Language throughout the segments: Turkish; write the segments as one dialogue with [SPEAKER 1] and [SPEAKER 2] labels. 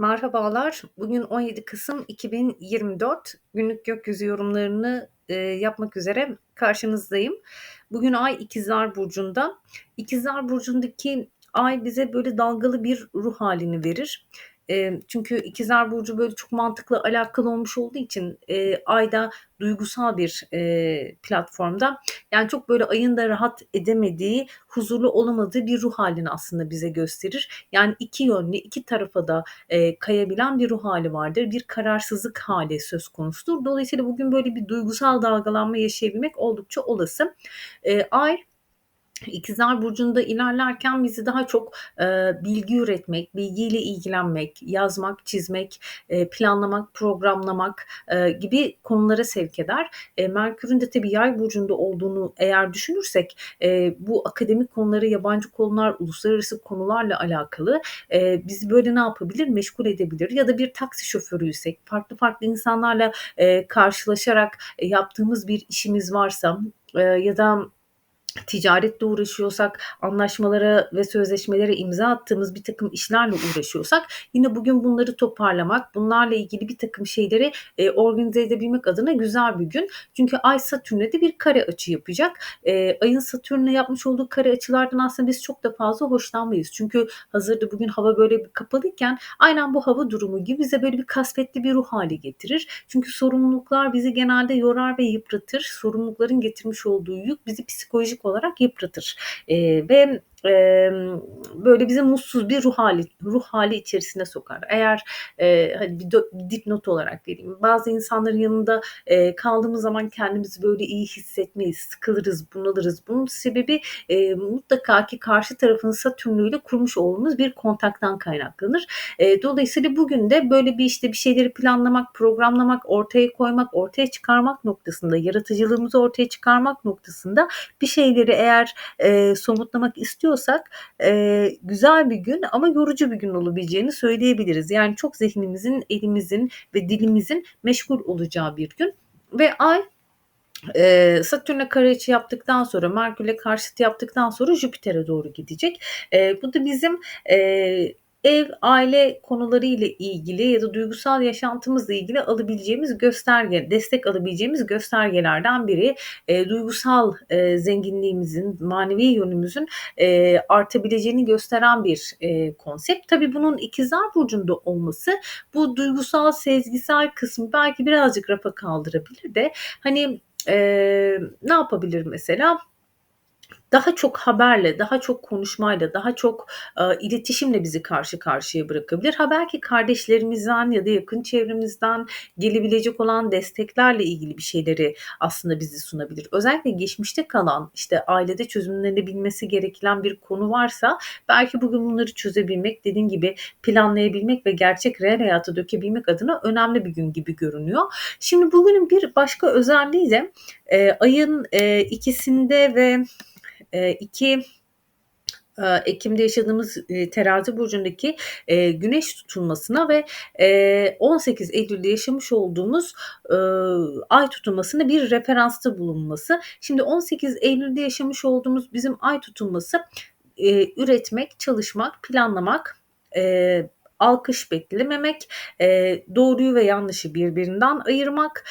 [SPEAKER 1] Merhabalar. Bugün 17 Kasım 2024. Günlük gökyüzü yorumlarını, eee, yapmak üzere karşınızdayım. Bugün Ay İkizler Burcu'nda. İkizler Burcu'ndaki Ay bize böyle dalgalı bir ruh halini verir. Çünkü İkizler Burcu böyle çok mantıkla alakalı olmuş olduğu için, eee, Ay da duygusal bir, eee, platformda. Yani çok böyle Ay'ın da rahat edemediği, huzurlu olamadığı bir ruh halini aslında bize gösterir. Yani iki yönlü, iki tarafa da, eee, kayabilen bir ruh hali vardır. Bir kararsızlık hali söz konusudur. Dolayısıyla bugün böyle bir duygusal dalgalanma yaşayabilmek oldukça olası. Eee, Ay İkizler Burcu'nda ilerlerken bizi daha çok, eee, bilgi üretmek, bilgiyle ilgilenmek, yazmak, çizmek, eee, planlamak, programlamak, eee, gibi konulara sevk eder. Eee, Merkür'ün de tabii Yay burcunda olduğunu eğer düşünürsek, eee, bu akademik konuları, yabancı konular, uluslararası konularla alakalı, eee, bizi böyle ne yapabilir? Meşgul edebilir ya da bir taksi şoförüysek, farklı farklı insanlarla, eee, karşılaşarak, eee, yaptığımız bir işimiz varsa, eee, ya da ticaretle uğraşıyorsak, anlaşmalara ve sözleşmelere imza attığımız birtakım işlerle uğraşıyorsak yine bugün bunları toparlamak, bunlarla ilgili birtakım şeyleri, eee, organize edebilmek adına güzel bir gün. Çünkü Ay Satürn'le de bir kare açı yapacak. Eee, Ay'ın Satürn'le yapmış olduğu kare açılardan aslında biz çok da fazla hoşlanmayız. Çünkü hazırda bugün hava böyle bir kapalıyken aynen bu hava durumu gibi bize böyle bir kasvetli bir ruh hali getirir. Çünkü sorumluluklar bizi genelde yorar ve yıpratır. Sorumlulukların getirmiş olduğu yük bizi psikolojik olarak yıpratır. Eee, ve emm, böyle bizi mutsuz bir ruh hali ruh hali içerisine sokar. Eğer, eee, hani bir dö dipnot olarak vereyim. Bazı insanların yanında, eee, kaldığımız zaman kendimizi böyle iyi hissetmeyiz, sıkılırız, bunalırız. Bunun sebebi, eee, mutlaka ki karşı tarafın Satürn'üyle kurmuş olduğumuz bir kontaktan kaynaklanır. Eee, dolayısıyla bugün de böyle bir, işte, bir şeyleri planlamak, programlamak, ortaya koymak, ortaya çıkarmak noktasında, yaratıcılığımızı ortaya çıkarmak noktasında bir şeyleri eğer, eee, somutlamak istiyorsak, eee, güzel bir gün ama yorucu bir gün olabileceğini söyleyebiliriz. Yani çok zihnimizin, elimizin ve dilimizin meşgul olacağı bir gün ve Ay, eee, Satürn'le kare açı yaptıktan sonra, Merkür'le karşıt yaptıktan sonra Jüpiter'e doğru gidecek. Eee, bu da bizim, eee, ev, aile konuları ile ilgili ya da duygusal yaşantımızla ilgili alabileceğimiz gösterge, destek alabileceğimiz göstergelerden biri. Eee, duygusal, eee, zenginliğimizin, manevi yönümüzün, eee, artabileceğini gösteren bir, eee, konsept. Tabii bunun İkizler Burcu'nda olması bu duygusal, sezgisel kısmı belki birazcık rafa kaldırabilir de hani, eee, ne yapabilir mesela? Daha çok haberle, daha çok konuşmayla, daha çok, aaa, iletişimle bizi karşı karşıya bırakabilir. Ha, belki kardeşlerimizden ya da yakın çevremizden gelebilecek olan desteklerle ilgili bir şeyleri aslında bize sunabilir. Özellikle geçmişte kalan, işte, ailede çözümlenebilmesi gereken bir konu varsa belki bugün bunları çözebilmek, dediğim gibi planlayabilmek ve gerçek reel hayata dökebilmek adına önemli bir gün gibi görünüyor. Şimdi bugünün bir başka özelliği de, eee, ayın, eee, 2'sinde ve Eee, 2 eee, Ekim'de yaşadığımız, eee, Terazi burcundaki, eee, güneş tutulmasına ve, eee, 18 Eylül'de yaşamış olduğumuz, ay tutulmasına bir referansta bulunması. Şimdi 18 Eylül'de yaşamış olduğumuz bizim ay tutulması, üretmek, çalışmak, planlamak, alkış beklememek, doğruyu ve yanlışı birbirinden ayırmak,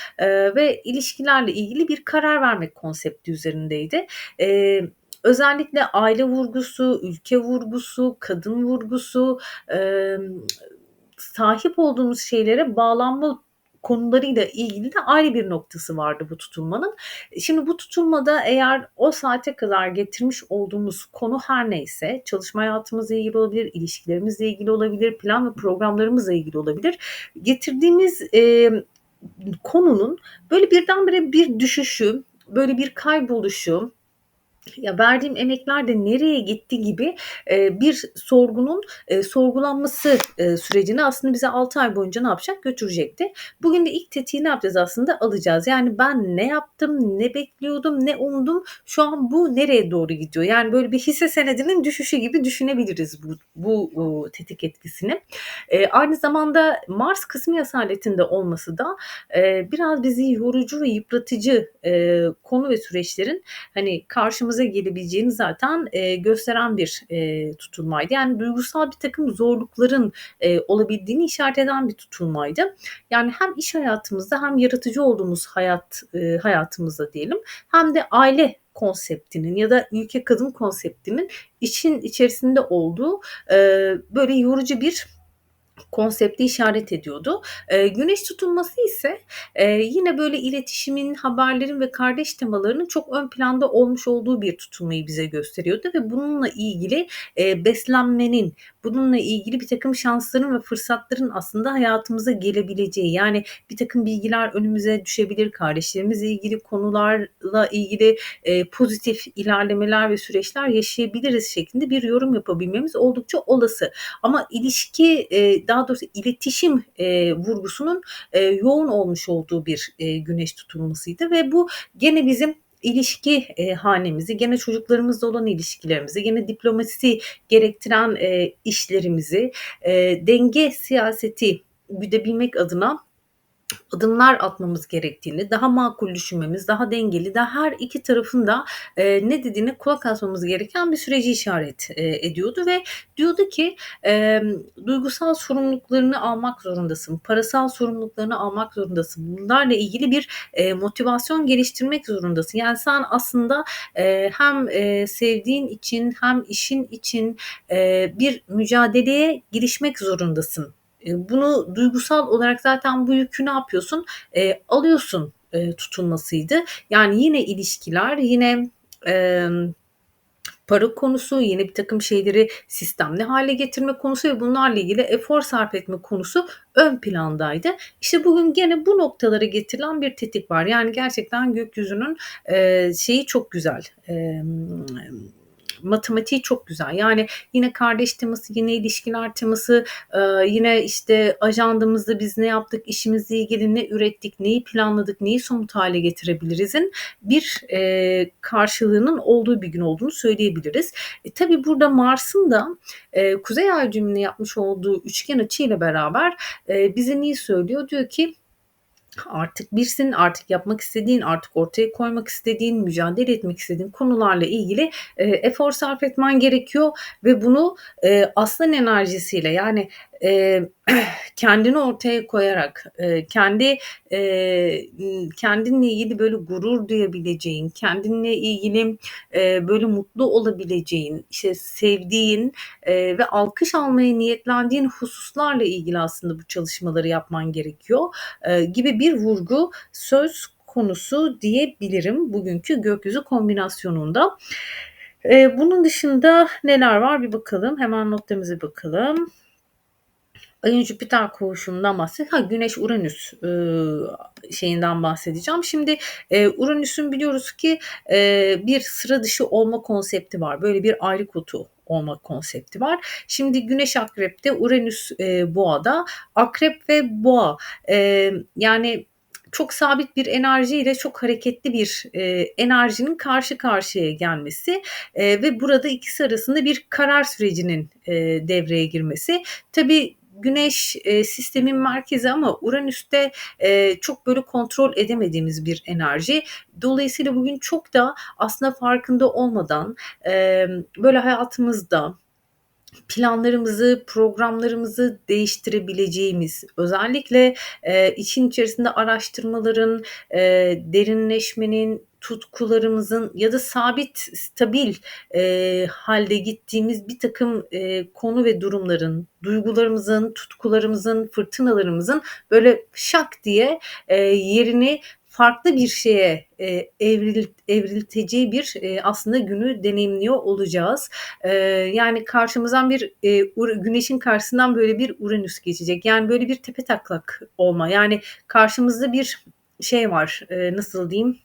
[SPEAKER 1] ve ilişkilerle ilgili bir karar vermek konsepti üzerindeydi. Eee, özellikle aile vurgusu, ülke vurgusu, kadın vurgusu, emm, sahip olduğumuz şeylere bağlanma konularıyla ilgili de ayrı bir noktası vardı bu tutulmanın. E, şimdi bu tutulmada eğer o saate kadar getirmiş olduğumuz konu her neyse, çalışma hayatımızla ilgili olabilir, ilişkilerimizle ilgili olabilir, plan ve programlarımızla ilgili olabilir. Getirdiğimiz, emm, konunun böyle birdenbire bir düşüşü, böyle bir kayboluşu, ya, verdiğim emekler de nereye gitti gibi, eee, bir sorgunun, eee, sorgulanması, eee, sürecini aslında bize 6 ay boyunca ne yapacak? Götürecekti. Bugün de ilk tetiği ne yapacağız aslında? Alacağız. Yani ben ne yaptım, ne bekliyordum, ne umdum, şu an bu nereye doğru gidiyor? Yani böyle bir hisse senedinin düşüşü gibi düşünebiliriz bu bu, uuu, tetik etkisini. Eee, aynı zamanda Mars kısmi hasaretinde olması da, eee, biraz bizi yorucu ve yıpratıcı, eee, konu ve süreçlerin, hani, karşımıza karşınıza gelebileceğini zaten, eee, gösteren bir, eee, tutulmaydı. Yani duygusal birtakım zorlukların, eee, olabildiğini işaret eden bir tutulmaydı. Yani hem iş hayatımızda hem yaratıcı olduğumuz hayat, eee, hayatımızda diyelim hem de aile konseptinin ya da ülke kadın konseptinin için içerisinde olduğu, eee, böyle yorucu bir konsepti işaret ediyordu. Eee, güneş tutulması ise, eee, yine böyle iletişimin, haberlerin ve kardeş temalarının çok ön planda olmuş olduğu bir tutulmayı bize gösteriyordu ve bununla ilgili, eee, beslenmenin, bununla ilgili birtakım şansların ve fırsatların aslında hayatımıza gelebileceği, yani birtakım bilgiler önümüze düşebilir, kardeşlerimizle ilgili konularla ilgili, eee, pozitif ilerlemeler ve süreçler yaşayabiliriz şeklinde bir yorum yapabilmemiz oldukça olası. Ama ilişki, eee, daha doğrusu iletişim, eee, vurgusunun, eee, yoğun olmuş olduğu bir, eee, güneş tutulmasıydı ve bu gene bizim ilişki, eee, hanemizi, gene çocuklarımızla olan ilişkilerimizi, gene diplomasi gerektiren, eee, işlerimizi, eee, denge siyaseti güdebilmek adına adımlar atmamız gerektiğini, daha makul düşünmemiz, daha dengeli, daha her iki tarafın da, eee, ne dediğine kulak asmamız gereken bir süreci işaret, eee, ediyordu ve diyordu ki, emm, duygusal sorumluluklarını almak zorundasın, parasal sorumluluklarını almak zorundasın. Bunlarla ilgili bir, eee, motivasyon geliştirmek zorundasın. Yani sen aslında, eee, hem, eee, sevdiğin için hem işin için, eee, bir mücadeleye girişmek zorundasın. Eee, bunu duygusal olarak zaten bu yükü ne yapıyorsun? Eee, alıyorsun, eee, tutulmasıydı. Yani yine ilişkiler, yine, emm, para konusu, yine birtakım şeyleri sistemli hâle getirme konusu ve bunlarla ilgili efor sarf etme konusu ön plandaydı. İşte bugün gene bu noktalara getirilen bir tetik var. Yani gerçekten gökyüzünün, eee, şeyi çok güzel, matematiği çok güzel. Yani yine kardeş teması, yine ilişkiler teması, eee, yine işte ajandamızda biz ne yaptık, işimizle ilgili ne ürettik, neyi planladık, neyi somut hâle getirebilirizin bir, eee, karşılığının olduğu bir gün olduğunu söyleyebiliriz. E, tabii burada Mars'ın da, eee, Kuzey Ay düğümüne yapmış olduğu üçgen açıyla beraber, eee, bize neyi söylüyor? Diyor ki artık birsin, artık yapmak istediğin, artık ortaya koymak istediğin, mücadele etmek istediğin konularla ilgili, eee, efor sarf etmen gerekiyor ve bunu, eee, aslan enerjisiyle yani, eee, kendini ortaya koyarak, eee, kendi, ımm, kendinle ilgili böyle gurur duyabileceğin, kendinle ilgili, eee, böyle mutlu olabileceğin, işte sevdiğin, eee, ve alkış almaya niyetlendiğin hususlarla ilgili aslında bu çalışmaları yapman gerekiyor, eee, gibi bir vurgu söz konusu diyebilirim bugünkü gökyüzü kombinasyonunda. Eee, bunun dışında neler var bir bakalım. Hemen notlarımıza bakalım. Ayın Jüpiter kavuşumundan bahset Ha, Güneş Uranüs, ııı, şeyinden bahsedeceğim. Şimdi, eee, Uranüs'ün biliyoruz ki, eee, bir sıra dışı olma konsepti var. Böyle bir ayrı kutu olma konsepti var. Şimdi Güneş Akrep'te, Uranüs, eee, Boğa'da. Akrep ve Boğa, emm, yani çok sabit bir enerjiyle çok hareketli bir, eee, enerjinin karşı karşıya gelmesi, eee, ve burada ikisi arasında bir karar sürecinin, eee, devreye girmesi. Tabii Güneş, eee, sistemin merkezi ama Uranüs'te, eee, çok böyle kontrol edemediğimiz bir enerji. Dolayısıyla bugün çok da aslında farkında olmadan, emm, böyle hayatımızda planlarımızı, programlarımızı değiştirebileceğimiz, özellikle, eee, için içerisinde araştırmaların, eee, derinleşmenin, tutkularımızın ya da sabit, stabil, eee, hâlde gittiğimiz birtakım, eee, konu ve durumların, duygularımızın, tutkularımızın, fırtınalarımızın böyle şak diye, eee, yerini farklı bir şeye, eee, evril evrilteceği bir, eee, aslında günü deneyimliyor olacağız. Eee, yani karşımızdan bir, ur Güneş'in karşısından böyle bir Uranüs geçecek. Yani böyle bir tepetaklak olma. Yani karşımızda bir şey var, eee, nasıl diyeyim?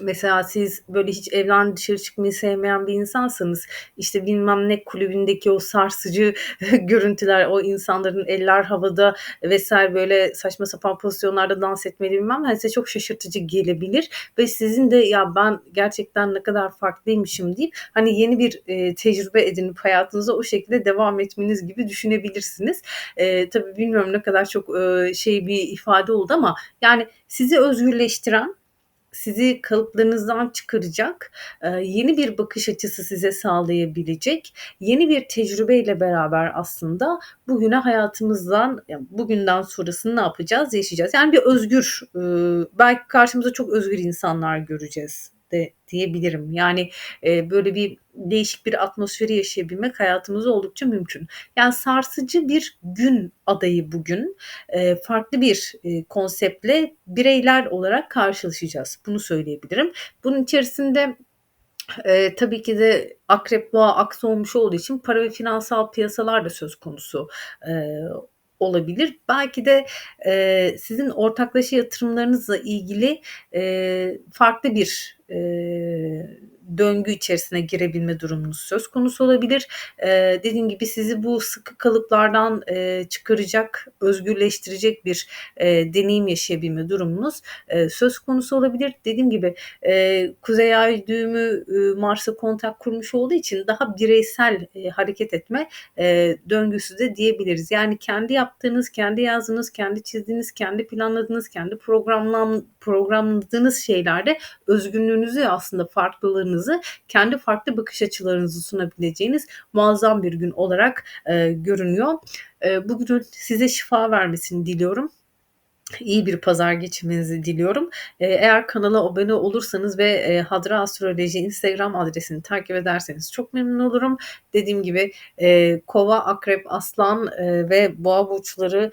[SPEAKER 1] Mesela siz böyle hiç evden dışarı çıkmayı sevmeyen bir insansanız, işte bilmem ne kulübündeki o sarsıcı görüntüler, o insanların eller havada vs. böyle saçma sapan pozisyonlarda dans etmeleri bilmem hani size çok şaşırtıcı gelebilir ve sizin de ya ben gerçekten ne kadar farklıymışım deyip hani yeni bir, eee, tecrübe edinip hayatınıza o şekilde devam etmeniz gibi düşünebilirsiniz. Eee, tabii bilmiyorum ne kadar çok, eee, şey bir ifade oldu ama yani sizi özgürleştiren sizi kalıplarınızdan çıkaracak, eee, yeni bir bakış açısı size sağlayabilecek, yeni bir tecrübeyle beraber aslında bugüne hayatımızdan, ya, bugünden sonrasını ne yapacağız? Yaşayacağız. Yani bir özgür, ııı, belki karşımıza çok özgür insanlar göreceğiz de diyebilirim. Yani, eee, böyle bir değişik bir atmosferi yaşayabilmek hayatımızda oldukça mümkün. Yani sarsıcı bir gün adayı bugün. Eee, farklı bir, eee, konseptle bireyler olarak karşılaşacağız. Bunu söyleyebilirim. Bunun içerisinde, eee, tabii ki de Akrep, Boğa aksı olmuş olduğu için para ve finansal piyasalar da söz konusu, eee, olabilir. Belki de, eee, sizin ortaklaşa yatırımlarınızla ilgili, eee, farklı bir, eee, döngü içerisine girebilme durumunuz söz konusu olabilir. Eee, dediğim gibi sizi bu sıkı kalıplardan, eee, çıkaracak, özgürleştirecek bir, eee, deneyim yaşayabilme durumunuz, eee, söz konusu olabilir. Dediğim gibi, eee, Kuzey Ay düğümü, üüü, Mars'la kontak kurmuş olduğu için daha bireysel, eee, hareket etme, eee, döngüsü de diyebiliriz. Yani kendi yaptığınız, kendi yazdığınız, kendi çizdiğiniz, kendi planladığınız, kendi programlan programladığınız şeylerde özgünlüğünüzü aslında farklılığınızı, kendi farklı bakış açılarınızı sunabileceğiniz muazzam bir gün olarak, eee, görünüyor. Eee, bu günün size şifa vermesini diliyorum. İyi bir pazar geçirmenizi diliyorum. Eee, eğer kanala abone olursanız ve, eee, Hadra Astroloji Instagram adresini takip ederseniz çok memnun olurum. Dediğim gibi, eee, Kova, Akrep, Aslan, ve Boğa burçları,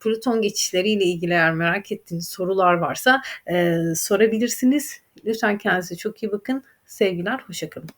[SPEAKER 1] Plüton geçişleriyle ilgili eğer merak ettiğiniz sorular varsa, sorabilirsiniz. Lütfen kendinize çok iyi bakın. Sevgiler, hoşça kalın.